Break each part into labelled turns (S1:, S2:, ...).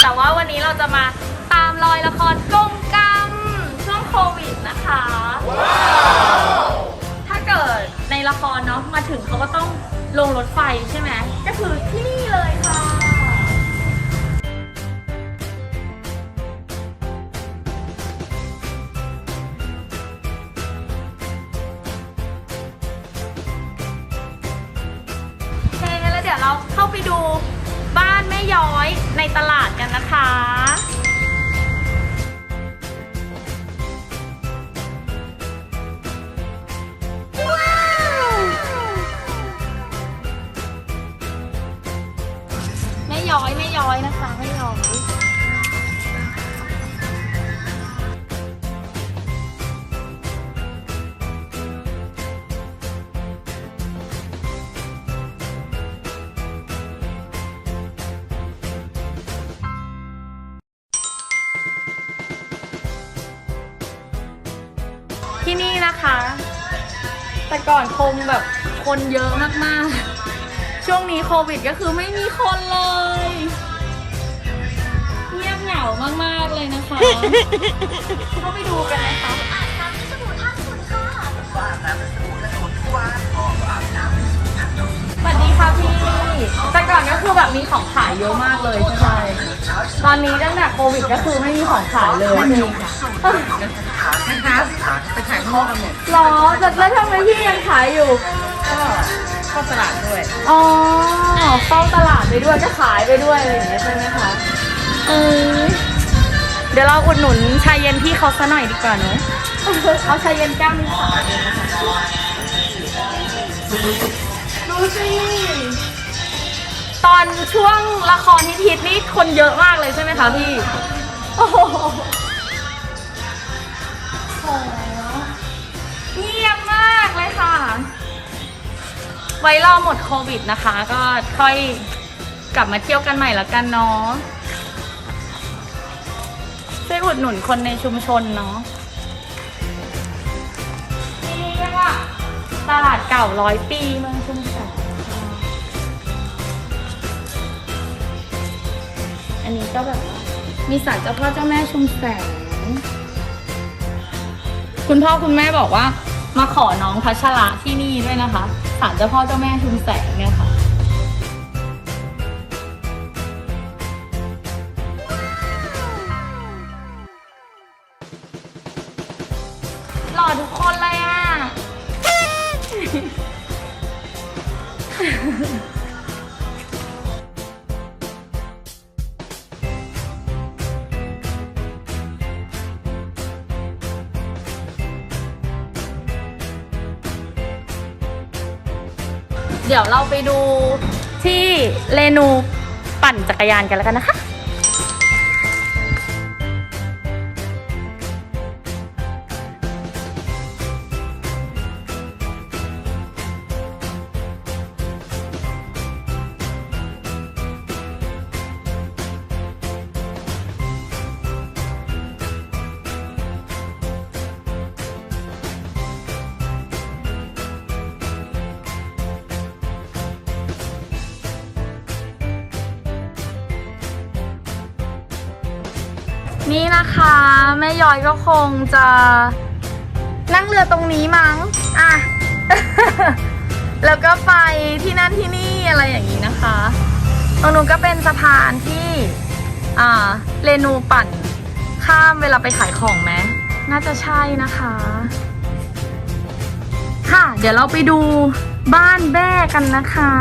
S1: แต่ว่าวันนี้เราจะมาตามรอยละครกงกรรมช่วงโควิดนะคะ ถ้าเกิดในละครเนาะมาถึงเขาก็ต้องลงรถไฟใช่ไหมก็คือที่นี่เลยค่ะ โอเคแล้วเดี๋ยวเราเข้าไปดู บ้านแม่ย้อยในตลาดกันนะคะแม่ย้อยแม่ย้อยนะคะแม่ย้อย ที่นี่นะคะ แต่ก่อนคงแบบคนเยอะมากๆ ช่วงนี้โควิดก็คือไม่มีคนเลยเงียบเหงามากๆเลยนะคะเข้าไปดูกันนะคะสวัสดีค่ะพี่ แต่ก่อนก็คือแบบมีของขายเยอะมากเลยใช่ไหมตอนนี้ตั้งแต่โควิดก็คือไม่มีของขายเลยไม่มีค่ะ
S2: นะคะไปขายข้าวกันหมด
S1: หรอแต่แล้วทำไมพี่ยังขายอยู่
S2: ก็เข้าตลาดด้วย
S1: อ๋อเข้าตลาดไปด้วยก็ขายไปด้วยอะไรอย่างเงี้ยใช่ไหมคะเออเดี๋ยวเราอุดหนุนชายเย็นพี่เขาซะหน่อยดีกว่าเนอะเอาชายเย็นแก้วนี้ค่ะดูสิตอนช่วงละครฮิตๆนี่คนเยอะมากเลยใช่ไหมคะพี่ โอ้โห ไว้รอหมดโควิดนะคะ ก็ค่อยกลับมาเที่ยวกันใหม่ล้วกันเนาะช่วยอุดหนุนคนในชุมชนเนาะที่นี่เรียกว่าตลาดเก่าร้อยปีเมืองชุมแสงอันนี้ก็แบบมีศาลเจ้าพ่อเจ้าแม่ชุมแสง คุณพ่อคุณแม่บอกว่า มาขอน้องพัชระที่นี่ด้วยนะคะศาลเจ้าพ่อเจ้าแม่ชุมแสงเนี่ยค่ะหล่อทุกคนเลยอะ เดี๋ยวเราไปดูที่เรนูปั่นจักรยานกันแล้วกันนะคะ นี่นะคะแม่ย้อยก็คงจะนั่งเรือตรงนี้มั้ง อะ แล้วก็ไปที่นั่นที่นี่อะไรอย่างนี้นะคะ ตรงนู้นก็เป็นสะพานที่ อ่า เรนูปั่น ข้ามเวลาไปขายของไหม น่าจะใช่นะคะ ค่ะ เดี๋ยวเราไปดูบ้านแบ้กันนะคะ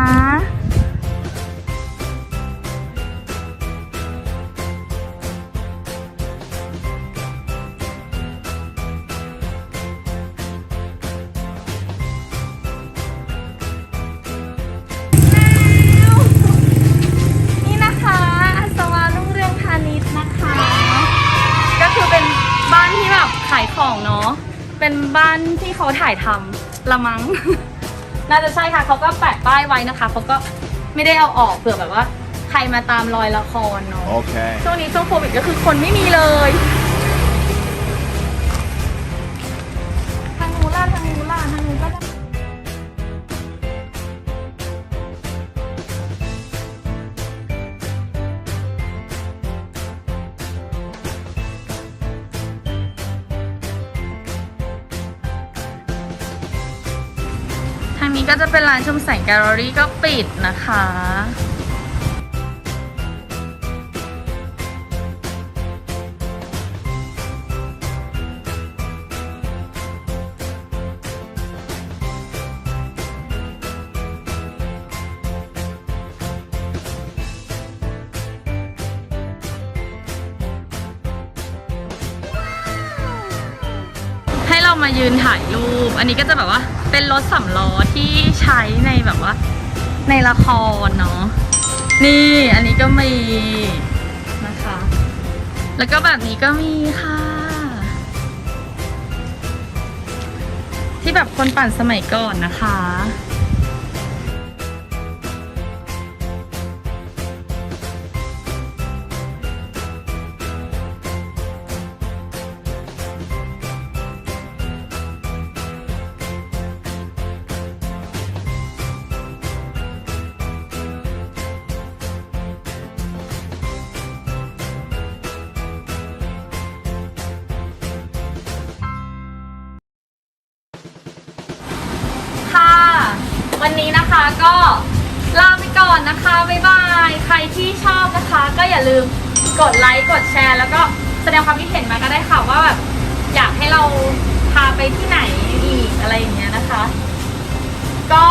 S1: เป็นบ้านที่เขาถ่ายทำละมัง้ง น่าจะใช่ค่ะเขาก็แปะป้ายไว้นะคะเขาก็ไม่ได้เอาออกเผื่อแบบว่า ใครมาตามรอยละครเนาะ
S3: Okay.
S1: ช่วงนี้ช่วงโควิดก็คือคนไม่มีเลยางนี้ก็จะเป็นร้านชมแสงแกลเลอรี่ก็ปิดนะคะ ให้เรามายืนถ่ายรูป อันนี้ก็จะแบบว่า เป็นรถสำล้อที่ใช้ในแบบว่า ในละครเนาะนี่อันนี้ก็มีนะคะ แล้วก็แบบนี้ก็มีค่ะ ที่แบบคนปั่นสมัยก่อนนะคะค่ะ วันนี้นะคะก็ลาไปก่อนนะคะ บ๊ายบาย ใครที่ชอบนะคะ ก็อย่าลืมกดไลค์ กดแชร์ แล้วก็แสดงความคิดเห็นมาก็ได้ค่ะว่าแบบอยากให้เราพาไปที่ไหนอีกอะไรอย่างเงี้ยนะคะ ก็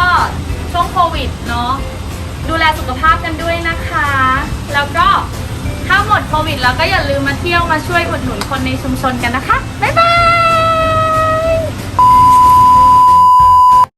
S1: ช่วงโควิดเนาะดูแลสุขภาพกันด้วยนะคะ แล้วก็ถ้าหมดโควิดแล้วก็อย่าลืมมาเที่ยวมาช่วยอุดหนุนคนในชุมชนกันนะคะ บ๊ายบาย